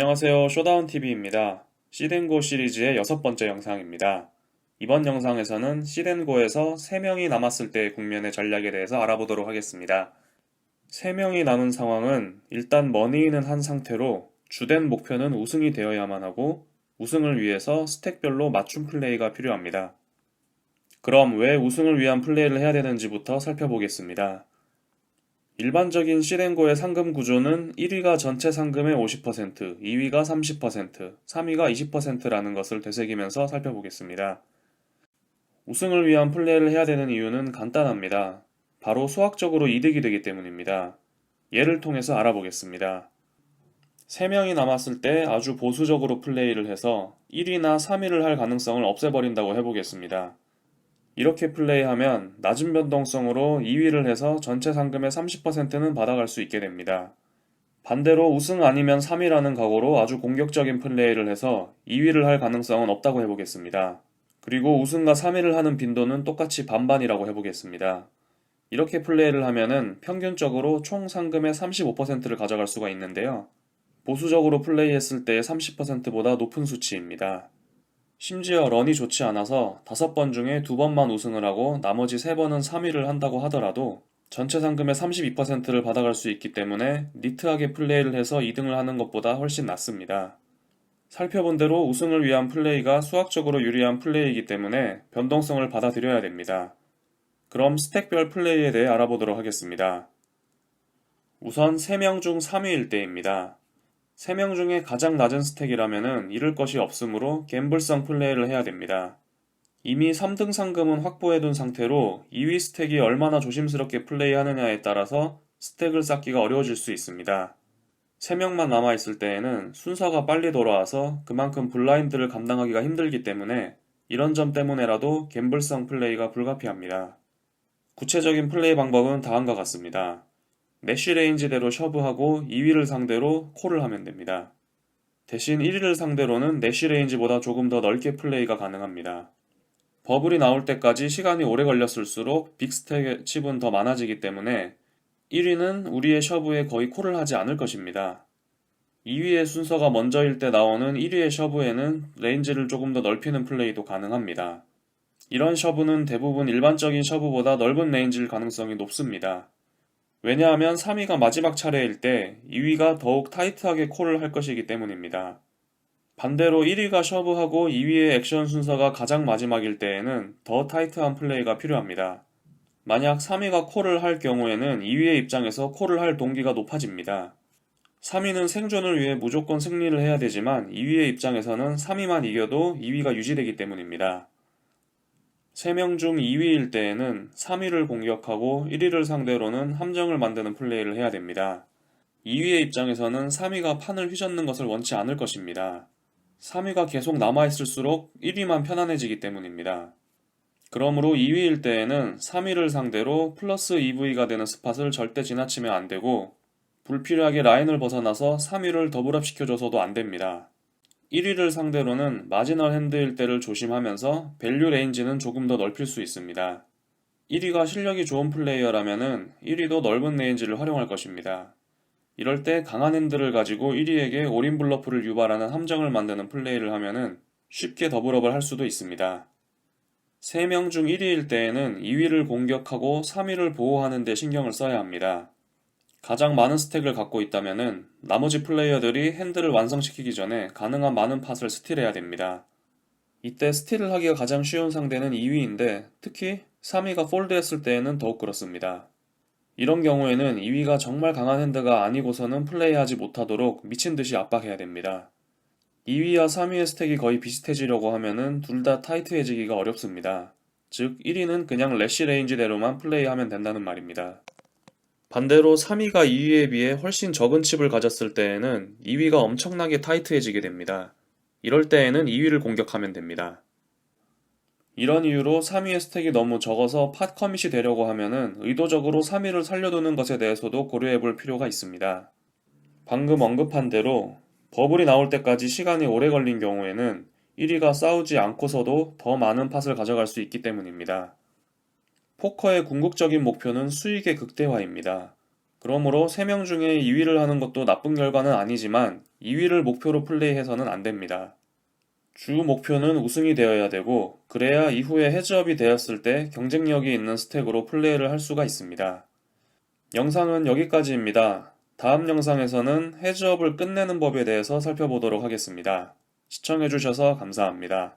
안녕하세요. 쇼다운TV입니다. 시덴고 시리즈의 여섯 번째 영상입니다. 이번 영상에서는 시덴고에서 3명이 남았을 때의 국면의 전략에 대해서 알아보도록 하겠습니다. 3명이 남은 상황은 일단 머니인은 한 상태로 주된 목표는 우승이 되어야만 하고 우승을 위해서 스택별로 맞춤 플레이가 필요합니다. 그럼 왜 우승을 위한 플레이를 해야 되는지부터 살펴보겠습니다. 일반적인 시덴고의 상금 구조는 1위가 전체 상금의 50%, 2위가 30%, 3위가 20%라는 것을 되새기면서 살펴보겠습니다. 우승을 위한 플레이를 해야 되는 이유는 간단합니다. 바로 수학적으로 이득이 되기 때문입니다. 예를 통해서 알아보겠습니다. 3명이 남았을 때 아주 보수적으로 플레이를 해서 1위나 3위를 할 가능성을 없애버린다고 해보겠습니다. 이렇게 플레이하면 낮은 변동성으로 2위를 해서 전체 상금의 30%는 받아갈 수 있게 됩니다. 반대로 우승 아니면 3위라는 각오로 아주 공격적인 플레이를 해서 2위를 할 가능성은 없다고 해보겠습니다. 그리고 우승과 3위를 하는 빈도는 똑같이 반반이라고 해보겠습니다. 이렇게 플레이를 하면은 평균적으로 총 상금의 35%를 가져갈 수가 있는데요. 보수적으로 플레이했을 때의 30%보다 높은 수치입니다. 심지어 런이 좋지 않아서 다섯 번 중에 두 번만 우승을 하고 나머지 세 번은 3위를 한다고 하더라도 전체 상금의 32%를 받아갈 수 있기 때문에 니트하게 플레이를 해서 2등을 하는 것보다 훨씬 낫습니다. 살펴본 대로 우승을 위한 플레이가 수학적으로 유리한 플레이이기 때문에 변동성을 받아들여야 됩니다. 그럼 스택별 플레이에 대해 알아보도록 하겠습니다. 우선 3명 중 3위일 때입니다. 3명 중에 가장 낮은 스택이라면은 잃을 것이 없으므로 갬블성 플레이를 해야 됩니다. 이미 3등 상금은 확보해둔 상태로 2위 스택이 얼마나 조심스럽게 플레이하느냐에 따라서 스택을 쌓기가 어려워질 수 있습니다. 3명만 남아있을 때에는 순서가 빨리 돌아와서 그만큼 블라인드를 감당하기가 힘들기 때문에 이런 점 때문에라도 갬블성 플레이가 불가피합니다. 구체적인 플레이 방법은 다음과 같습니다. 내쉬 레인지대로 셔브하고 2위를 상대로 콜을 하면 됩니다. 대신 1위를 상대로는 내쉬 레인지보다 조금 더 넓게 플레이가 가능합니다. 버블이 나올 때까지 시간이 오래 걸렸을수록 빅스택의 칩은 더 많아지기 때문에 1위는 우리의 셔브에 거의 콜을 하지 않을 것입니다. 2위의 순서가 먼저일 때 나오는 1위의 셔브에는 레인지를 조금 더 넓히는 플레이도 가능합니다. 이런 셔브는 대부분 일반적인 셔브보다 넓은 레인지일 가능성이 높습니다. 왜냐하면 3위가 마지막 차례일 때 2위가 더욱 타이트하게 콜을 할 것이기 때문입니다. 반대로 1위가 셔브하고 2위의 액션 순서가 가장 마지막일 때에는 더 타이트한 플레이가 필요합니다. 만약 3위가 콜을 할 경우에는 2위의 입장에서 콜을 할 동기가 높아집니다. 3위는 생존을 위해 무조건 승리를 해야 되지만 2위의 입장에서는 3위만 이겨도 2위가 유지되기 때문입니다. 3명 중 2위일 때에는 3위를 공격하고 1위를 상대로는 함정을 만드는 플레이를 해야 됩니다. 2위의 입장에서는 3위가 판을 휘젓는 것을 원치 않을 것입니다. 3위가 계속 남아있을수록 1위만 편안해지기 때문입니다. 그러므로 2위일 때에는 3위를 상대로 플러스 EV가 되는 스팟을 절대 지나치면 안 되고 불필요하게 라인을 벗어나서 3위를 더블업시켜줘서도 안 됩니다. 1위를 상대로는 마지널 핸드일 때를 조심하면서 밸류 레인지는 조금 더 넓힐 수 있습니다. 1위가 실력이 좋은 플레이어라면은 1위도 넓은 레인지를 활용할 것입니다. 이럴 때 강한 핸드를 가지고 1위에게 올인 블러프를 유발하는 함정을 만드는 플레이를 하면은 쉽게 더블업을 할 수도 있습니다. 3명 중 1위일 때에는 2위를 공격하고 3위를 보호하는 데 신경을 써야 합니다. 가장 많은 스택을 갖고 있다면은 나머지 플레이어들이 핸들을 완성시키기 전에 가능한 많은 팟을 스틸해야 됩니다. 이때 스틸을 하기가 가장 쉬운 상대는 2위인데 특히 3위가 폴드했을 때에는 더욱 그렇습니다. 이런 경우에는 2위가 정말 강한 핸드가 아니고서는 플레이하지 못하도록 미친 듯이 압박해야 됩니다. 2위와 3위의 스택이 거의 비슷해지려고 하면은 둘 다 타이트해지기가 어렵습니다. 즉 1위는 그냥 래시 레인지대로만 플레이하면 된다는 말입니다. 반대로 3위가 2위에 비해 훨씬 적은 칩을 가졌을 때에는 2위가 엄청나게 타이트해지게 됩니다. 이럴 때에는 2위를 공격하면 됩니다. 이런 이유로 3위의 스택이 너무 적어서 팟 커밋이 되려고 하면은 의도적으로 3위를 살려두는 것에 대해서도 고려해 볼 필요가 있습니다. 방금 언급한 대로 버블이 나올 때까지 시간이 오래 걸린 경우에는 1위가 싸우지 않고서도 더 많은 팟을 가져갈 수 있기 때문입니다. 포커의 궁극적인 목표는 수익의 극대화입니다. 그러므로 3명 중에 2위를 하는 것도 나쁜 결과는 아니지만 2위를 목표로 플레이해서는 안 됩니다. 주 목표는 우승이 되어야 되고 그래야 이후에 헤즈업이 되었을 때 경쟁력이 있는 스택으로 플레이를 할 수가 있습니다. 영상은 여기까지입니다. 다음 영상에서는 헤즈업을 끝내는 법에 대해서 살펴보도록 하겠습니다. 시청해주셔서 감사합니다.